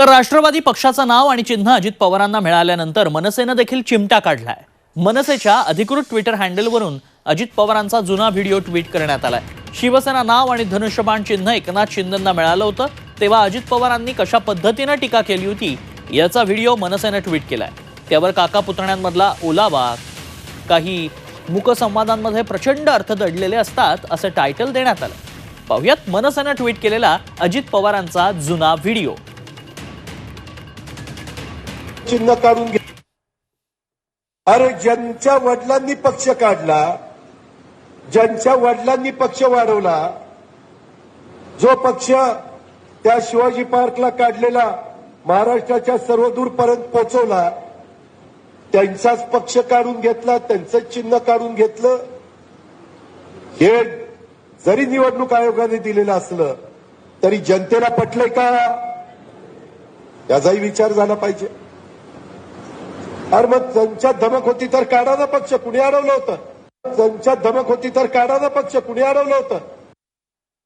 तर राष्ट्रवादी पक्षाचं नाव आणि चिन्ह अजित पवारांना मिळाल्यानंतर मनसेनं देखील चिमटा काढलाय. मनसेच्या अधिकृत ट्विटर हँडलवरून अजित पवारांचा जुना व्हिडिओ ट्विट करण्यात आलाय. शिवसेना नाव आणि धनुष्यबाण चिन्ह एकनाथ शिंदेंना मिळालं होतं तेव्हा अजित पवारांनी कशा पद्धतीनं टीका केली होती याचा व्हिडिओ मनसेनं ट्विट केलाय. त्यावर काका पुतण्यांमधला ओलावा काही मुकसंवादांमध्ये प्रचंड अर्थ दडलेले असतात असं टायटल देण्यात आलं. पाहुयात मनसेनं ट्विट केलेला अजित पवारांचा जुना व्हिडिओ. चिन्ह काढून घे. अरे ज्यांच्या वडिलांनी पक्ष काढला ज्यांच्या वडिलांनी पक्ष वाढवला जो पक्ष त्या शिवाजी पार्कला काढलेला महाराष्ट्राच्या सर्वदूरपर्यंत पोहोचवला त्यांचाच पक्ष काढून घेतला त्यांचंच चिन्ह काढून घेतलं. हे जरी निवडणूक आयोगाने दिलेलं असलं तरी जनतेला पटलंय का? याचाही विचार झाला पाहिजे. अरे मग ज्यांच्या धमक होती तर काढा ना पक्ष. कुणी अडवलं होतं? ज्यांच्या धमक होती तर काढा ना पक्ष. कुणी अडवलं होतं?